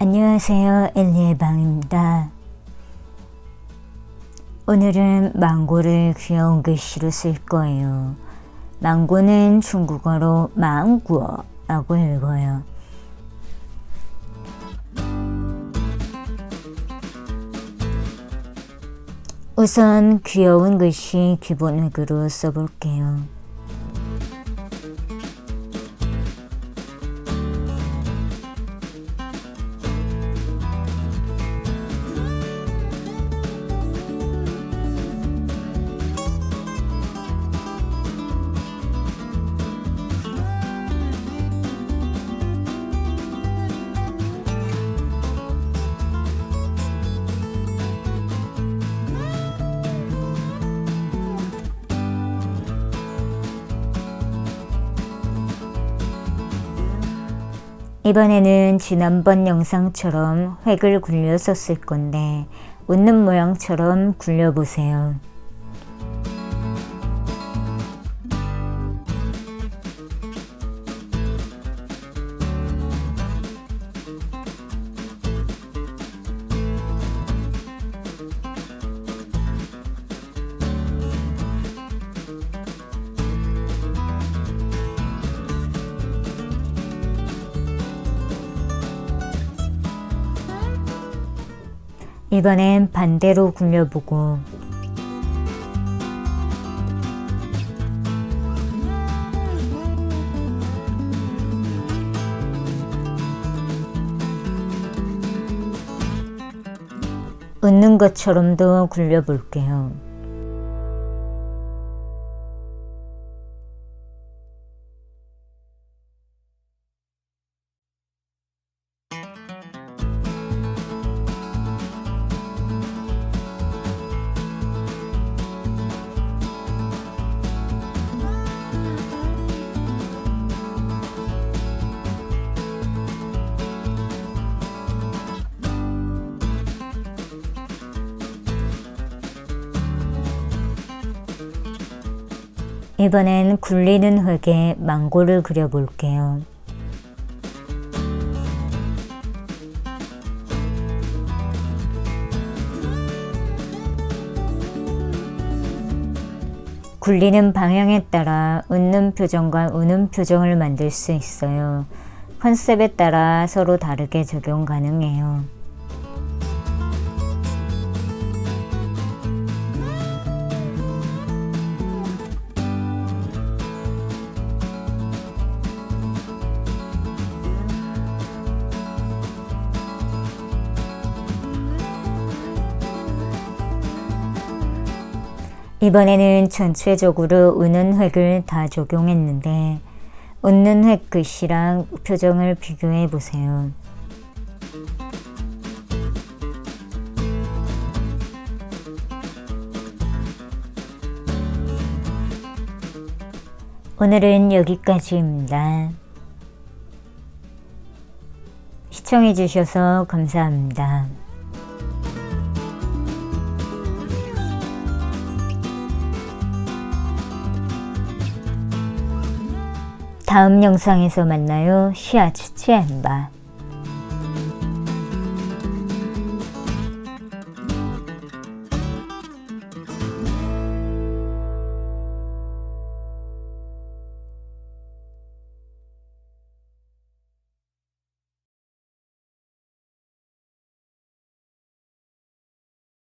안녕하세요. 엘리의 방입니다. 오늘은 망고를 귀여운 글씨로 쓸 거예요. 망고는 중국어로 망구어라고 읽어요. 우선 귀여운 글씨 기본 획으로 써볼게요. 이번에는 지난번 영상처럼 획을 굴려서 쓸 건데 웃는 모양처럼 굴려보세요. 이번엔 반대로 굴려보고 웃는 것처럼도 굴려볼게요. 이번엔 굴리는 획에 망고를 그려볼게요. 굴리는 방향에 따라 웃는 표정과 우는 표정을 만들 수 있어요. 컨셉에 따라 서로 다르게 적용 가능해요. 이번에는 전체적으로 우는 획을 다 적용했는데 웃는 획 글씨랑 표정을 비교해 보세요. 오늘은 여기까지입니다. 시청해 주셔서 감사합니다. 다음 영상에서 만나요. 시아츠치엔바.